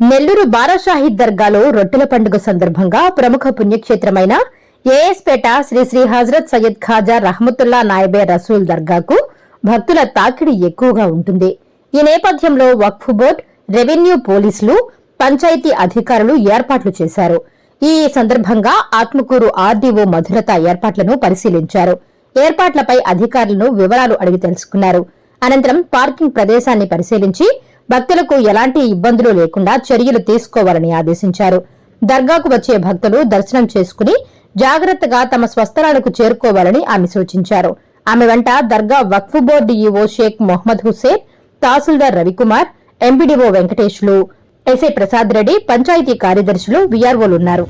నెల్లూరు బారాషాహిద్ దర్గాలో రొట్టెల పండుగ సందర్భంగా ప్రముఖ పుణ్యక్షేత్రమైన ఏఎస్పేట శ్రీ శ్రీ హజరత్ సయ్యద్ ఖాజా రహమతుల్లా నాయబే రసూల్ దర్గాకు భక్తుల తాకిడి ఎక్కువగా ఉంటుంది. ఈ నేపథ్యంలో వక్ఫ్ బోర్డ్ రెవెన్యూ పోలీసులు పంచాయతీ అధికారులు ఏర్పాట్లు చేశారు. ఈ సందర్భంగా ఆత్మకూరు ఆర్డీఓ మధురత ఏర్పాట్లను పరిశీలించారు. ఏర్పాట్లపై అధికారులను వివరాలు అడిగి తెలుసుకున్నారు. అనంతరం పార్కింగ్ ప్రదేశాన్ని పరిశీలించి భక్తులకు ఎలాంటి ఇబ్బందులు లేకుండా చర్యలు తీసుకోవాలని ఆదేశించారు. దర్గాకు వచ్చే భక్తులు దర్శనం చేసుకుని జాగ్రత్తగా తమ స్వస్థలాలకు చేరుకోవాలని ఆమె సూచించారు. ఆమె వెంట దర్గా వక్ఫ్ board EO Sheikh Mohammed Hussain tehsildar Ravikumar MPDO వెంకటేష్లు SI Prasad Reddy panchayat కార్యదర్శులు వీఆర్ఓలున్నారు